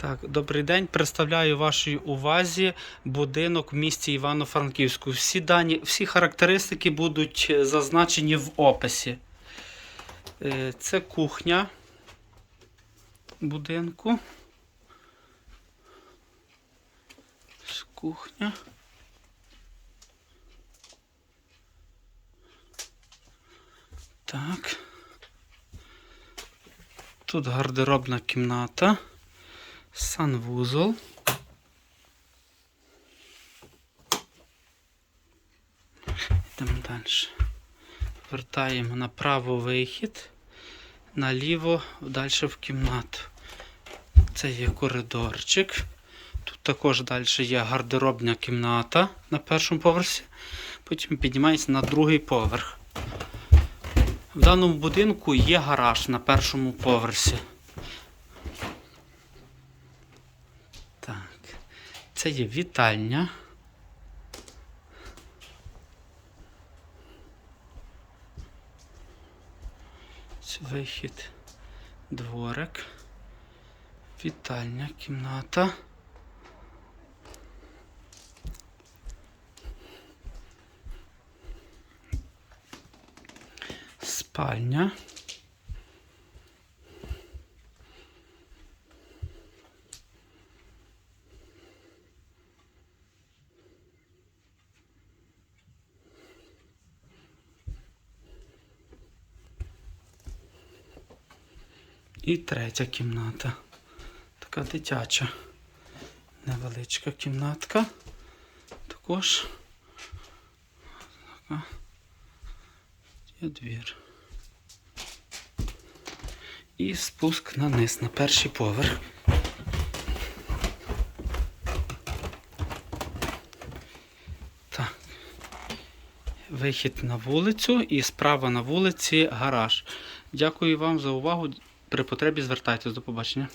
Так, добрий день. Представляю вашій увазі будинок в місті Івано-Франківську. Всі дані, всі характеристики будуть е, зазначені в описі. Е, Це кухня будинку. Кухня. Так. Тут гардеробна кімната. Санвузол. Йдемо далі. Вертаємо направо вихід, наліво далі в кімнату. Це є коридорчик. Тут також далі є гардеробна кімната на першому поверсі. Потім піднімається на другий поверх. В даному будинку є гараж на першому поверсі. Це є вітальня. Вихід, дворик, вітальня, кімната. Спальня. І третя кімната. Така дитяча. Невеличка кімнатка. Також така. Є двір. І спуск на низ, на перший поверх. Вихід на вулицю і справа на вулиці гараж. Дякую вам за увагу. При потребі звертайтесь. До побачення.